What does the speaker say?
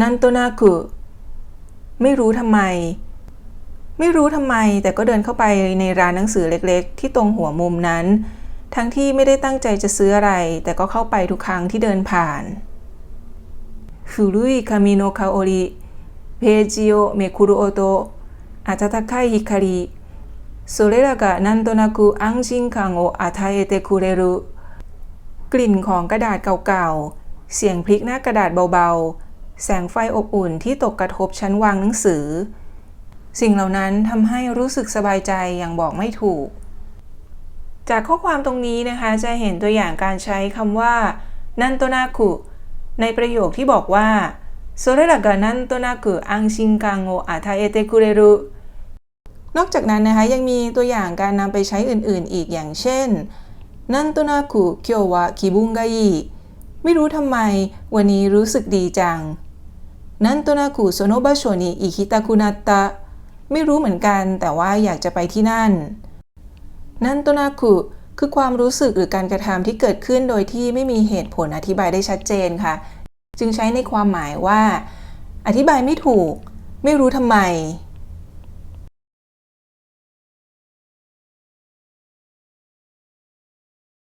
นั่นตัวนาคือไม่รู้ทำไม ไม่รู้ทำไม แต่ก็เดินเข้าไปในร้านหนังสือเล็กๆ ที่ตรงหัวมุมนั้น ทั้งที่ไม่ได้ตั้งใจจะซื้ออะไร แต่ก็เข้าไปทุกครั้งที่เดินผ่านฟุรุยคามิโนคาโอริเพจิโอเมคุรุโอโตะอาตาตะไคฮิคาริโซเลรากะนันโตนากุอังชิงคังโออาทาเอเตคุเรรุกลิ่นของกระดาษเก่าๆ เสียงพลิกหน้ากระดาษเบาๆ แสงไฟอบอุ่นที่ตกกระทบชั้นวางหนังสือ สิ่งเหล่านั้นทำให้รู้สึกสบายใจอย่างบอกไม่ถูก จากข้อความตรงนี้นะคะจะเห็นตัวอย่างการใช้คำว่านันโตนาคุในประโยคที่บอกว่าโซเรระกะนันโตนาคุอังชิงกังโออาทาเอเตคุเรรุนอกจากนั้นนะคะยังมีตัวอย่างการนำไปใช้อื่นๆ อีกอย่างเช่นนันโตนาคุเคียววะคิบุงกาอิไม่รู้ทำไมวันนี้รู้สึกดีจัง นันโตนาคุโซโนบะโชนิอิคิตาคุนัตตะไม่รู้เหมือนกันแต่ว่าอยากจะไปที่นั่น นันโตนาคุคือความรู้สึกหรือการกระทำที่เกิดขึ้นโดยที่ไม่มีเหตุผลอธิบายได้ชัดเจนค่ะ จึงใช้ในความหมายว่า อธิบายไม่ถูก ไม่รู้ทำไม